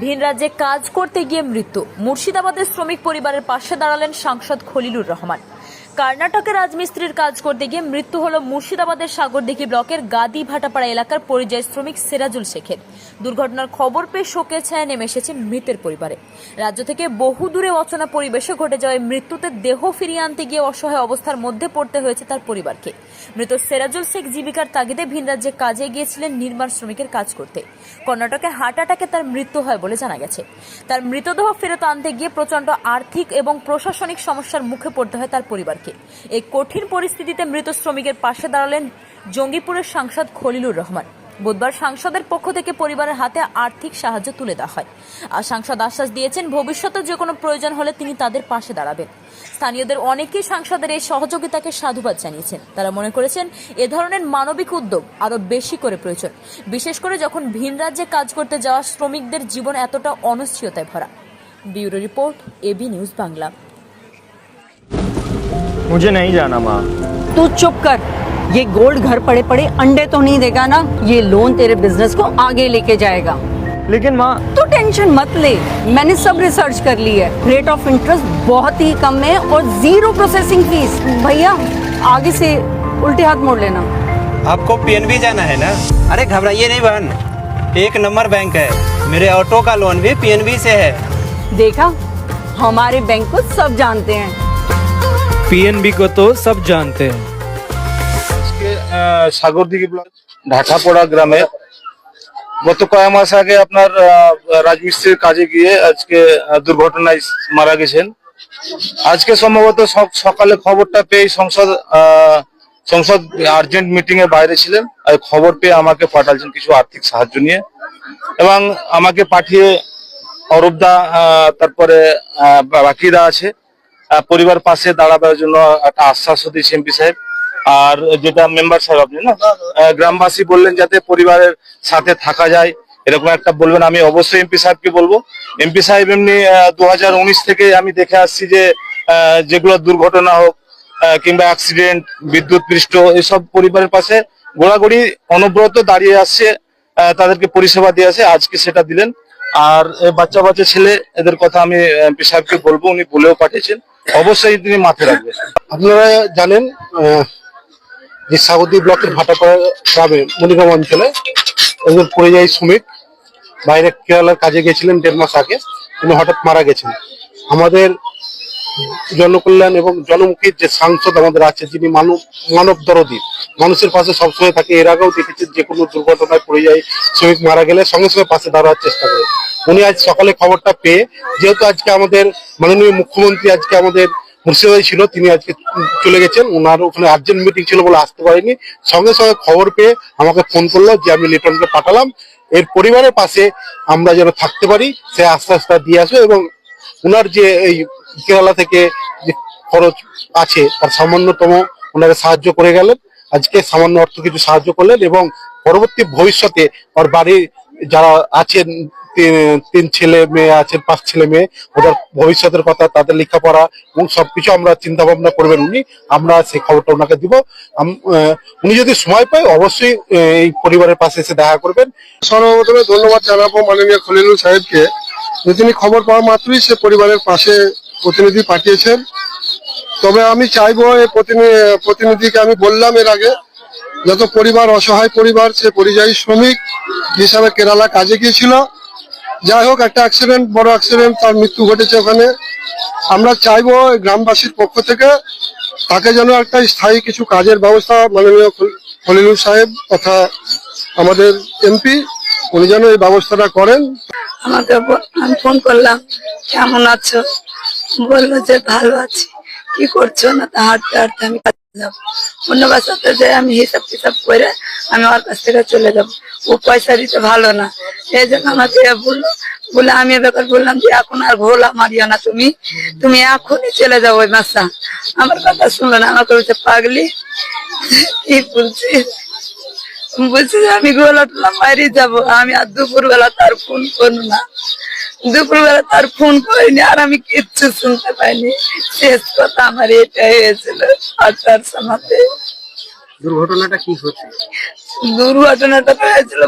ভিন রাজ্যে কাজ করতে গিয়ে মৃত্যু। মুর্শিদাবাদের শ্রমিক পরিবারের পাশে দাঁড়ালেন সাংসদ খলিলুর রহমান। কর্ণাটকে রাজমিস্ত্রির কাজ করতে গিয়ে মৃত্যু হলো মুর্শিদাবাদের সাগরদিঘি ব্লকের গাদি ভাটাপাড়া এলাকার পরিযায়ী শ্রমিক সিরাজুল শেখের। দুর্ঘটনার খবর পেয়ে শোকের ছায়া নেমে এসেছে মৃতের পরিবারে। রাজ্য থেকে বহু দূরে অচনা পরিবেশে ঘটে যাওয়ায় মৃত্যুতে দেহ ফিরিয়ে আনতে গিয়ে অসহায় অবস্থার মধ্যে পড়তে হয়েছে তার পরিবারকে। মৃত সেরাজুল শেখ জীবিকার তাগিদে ভিন রাজ্যে কাজে গিয়েছিলেন নির্মাণ শ্রমিকের কাজ করতে। কর্ণাটকে হার্ট অ্যাটাকে তার মৃত্যু হয় বলে জানা গেছে। তার মৃতদেহ ফেরত আনতে গিয়ে প্রচণ্ড আর্থিক এবং প্রশাসনিক সমস্যার মুখে পড়তে হয় তার পরিবারকে। এই কঠিন পরিস্থিতিতে মৃত শ্রমিকের পাশে দাঁড়ালেন জঙ্গিপুরের সাংসদ খলিলুর রহমান। বুধবার সাংসদের পক্ষ থেকে পরিবারের হাতে আর্থিক সাহায্য তুলে দেওয়া হয়। আর সাংসদ আশ্বাস দিয়েছেন, ভবিষ্যতে যে কোনো প্রয়োজন হলে তিনি তাদের পাশে দাঁড়াবেন। স্থানীয়দের অনেকেই সাংসদের এই সহযোগিতাকে সাধুবাদ জানিয়েছেন। তারা মনে করেছেন, এ ধরনের মানবিক উদ্যোগ আরও বেশি করে প্রয়োজন, বিশেষ করে যখন ভিন রাজ্যে কাজ করতে যাওয়া শ্রমিকদের জীবন এতটা অনিশ্চয়তায় ভরা। Bureau report AB news Bangla. मुझे नहीं जाना माँ। तू चुप कर। ये गोल्ड घर पड़े पड़े अंडे तो नहीं देगा ना ये लोन तेरे बिज़नेस को आगे लेके जाएगा। लेकिन माँ। तू टेंशन मत ले मैंने सब रिसर्च कर ली है। रेट ऑफ़ इंटरेस्ट बहुत ही कम है और ज़ीरो प्रोसेसिंग फ़ीस भैया आगे से उल्टे हाथ मोड़ लेना। आपको पीएनबी जाना है ना? अरे घबराइए नहीं बहन। एक नंबर बैंक है। मेरे ऑटो का लोन भी पीएनबी से है। देखा? हमारे बैंक को सब जानते हैं। पीएनबी को तो सब जानते हैं আজকে আহ, সাগরদিঘি ব্লক ঢাকাপড়া গ্রামে গত কয়েক মাস আগে আপনার আহ, রাজমিস্ত্রির কাজে গিয়ে আজকে আহ, দুর্ঘটনায় মারা গেছেন আজকে সম্ভবত সব সকালে খবরটা পেয়ে সংসদ আহ, সংসদ আর্জেন্ট মিটিং এর বাইরে ছিলেন আর খবর পেয়ে আমাকে পাঠাচ্ছেন কিছু আর্থিক সাহায্য নিয়ে এবং আমাকে পাঠিয়ে অরূপদা আহ, তারপরে আহ, বাকিরা আছে আহ, পরিবার পাশে দাঁড়াবার জন্য একটা আশ্বাস দিয়েছে এমপি সাহেব। আর যেটা মেম্বার সাহেব আপনি না গ্রামবাসী বললেন যাতে পরিবারের সাথে থাকা যায়, এরকম একটা বলবেন। আমি অবশ্যই এমপি সাহেবকে বলব। এমপি সাহেব এমনি দু থেকে আমি দেখে আসছি যে যেগুলো দুর্ঘটনা হোক কিংবা অ্যাক্সিডেন্ট বিদ্যুৎ পৃষ্ঠ, এসব পরিবারের পাশে গোড়াগড়ি অনবরত দাঁড়িয়ে আসছে তাদেরকে পরিষেবা দিয়ে আসে, আজকে সেটা দিলেন। আর বাচ্চা বাচ্চা ছেলে, এদের কথা আমি এমপি সাহেবকে বলব, উনি বলেও পাঠিয়েছেন। অবশ্যই তিনি মাথায় রাখবেন। আপনারা জানেন যে সাগরদী ব্লকের ভাটাপাড়া গ্রামে মনিগ্রাম অঞ্চলে একজন পরিযায়ী শ্রমিক বাইরে কেরালার কাজে গেছিলেন দেড় মাস আগে। তিনি হঠাৎ মারা গেছেন। আমাদের জনকল্যাণ এবং জনমুখীর যে সাংসদ আমাদের আছে, যিনি মানব মানব দরদি মানুষের পাশে সবসময় থাকে। এর আগেও দেখেছেন যে কোনো দুর্ঘটনায় পড়ে যায় শ্রমিক মারা গেলে সঙ্গে সঙ্গে পাশে দাঁড়ানোর চেষ্টা করে। উনি আজ সকালে খবরটা পেয়ে, যেহেতু আজকে আমাদের মাননীয় মুখ্যমন্ত্রী আজকে আমাদের মুর্শিদাবাদে ছিল, তিনি আজকে চলে গেছেন। ওনার ওখানে আর্জেন্ট মিটিং ছিল বলে আসতে পারেনি। সঙ্গে সঙ্গে খবর পেয়ে আমাকে ফোন করল যে আমি লিটনকে পাঠালাম। এর পরিবারের পাশে আমরা যেন থাকতে পারি, সে আস্তে আস্তে দিয়ে আসবে এবং ওনার যে এই কেরালা থেকে যে খরচ আছে, তার সামান্যতম ওনাকে সাহায্য করে গেলেন। আজকে সামান্য অর্থ কিছু সাহায্য করলেন এবং পরবর্তী ভবিষ্যতে ওর বাড়ির যারা আছেন, তিন- ছেলে মেয়ে আছেন, পাঁচ ছেলে মেয়ে, ওদের ভবিষ্যতের কথা, তাদের লেখাপড়া এবং সবকিছু আমরা চিন্তা ভাবনা করবেন উনি। আমরা সেই খবরটা ওনাকে দিব। উনি যদি সময় পায়, অবশ্যই এই পরিবারের পাশে এসে দেখা করবেন। সর্বপ্রথমে ধন্যবাদ জানাব মাননীয় খলিলুল সাহেবকে। যে তিনি খবর পাওয়া মাত্রই সে পরিবারের পাশে প্রতিনিধি পাঠিয়েছেন। তবে আমি চাইব প্রতিনিধিকে আমি বললাম এর আগে, যত পরিবার, অসহায় পরিবার, সে পরিযায়ী শ্রমিক হিসাবে কেরালা কাজে গিয়েছিল। যাই হোক, একটা অ্যাক্সিডেন্ট বড় অ্যাক্সিডেন্ট তার মৃত্যু ঘটেছে ওখানে। আমরা চাইব গ্রামবাসীর পক্ষ থেকে তাকে যেন একটা স্থায়ী কিছু কাজের ব্যবস্থা মাননীয় খল- খলিলুর সাহেব তথা আমাদের এমপি, উনি যেন এই ব্যবস্থাটা করেন। আমাকে আমি ফোন করলাম, কেমন আছো? বলল যে ভালো আছি। কি করছ না? তা হাঁটতে হাঁটতে আমি যাব। অন্য বাসাতে যে আমি হিসাব টিসাব করে আমি ওর কাছ থেকে চলে যাব। ও পয়সা দিতে ভালো না। এই জন্য আমাকে বলল, বলে আমি ব্যাপার বললাম যে, এখন আর ঘোলা মারিও না তুমি। তুমি এখনই চলে যাও ওই মাসা আমার কথা শুনলো না, আমাকে বলছে, পাগলি, কি বলছিস? বলছি আমি গোলা টোলা মারি যাব। আমি আর দুপুর বেলা তার ফোন করব না। দুপুর বেলা তার ফোন করিনি আর আমি কিচ্ছু শুনতে পাইনি। শেষ কথা আমার এটা হয়েছিল আচার সমাতে। দুর্ঘটনাটা কি দুর্ঘটনাটা হয়েছিল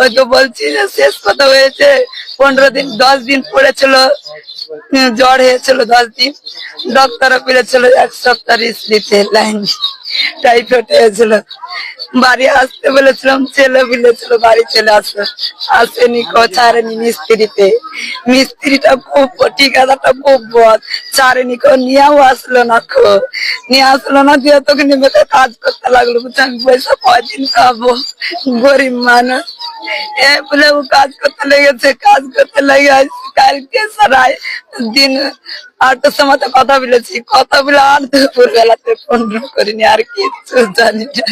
ওই তো বলছি যে শেষ কথা হয়েছে। পনেরো দিন দশ দিন পড়েছিল। জ্বর হয়েছিল দশ দিন। ডক্টরও পেরেছিল এক সপ্তাহ রিস্ক দিতে লাইন বাড়ি আসতে বলেছিলাম, ছেলে বলেছিল, বাড়ি চলে আসো। আসেনি কো মিস্ত্রিতে। মিস্ত্রিটা খুব ঠিকাদারটা খুব বদ ছাড়েনি কো, নিয়েও আসলো না কো। নিয়ে আসলো না, দিয়ে তোকে নেমে কাজ করতে লাগল। বলছে, আমি পয়সা কয়দিন খাব? গরিব মানুষ। এ বলে ও কাজ করতে লেগেছে, কাজ করতে লেগে কালকে সারাই দিন আটটার তোর সাথে কথা বলেছি, কথা বলে আর দুপুর বেলাতে ফোন করিনি, আর কিছু জানি না।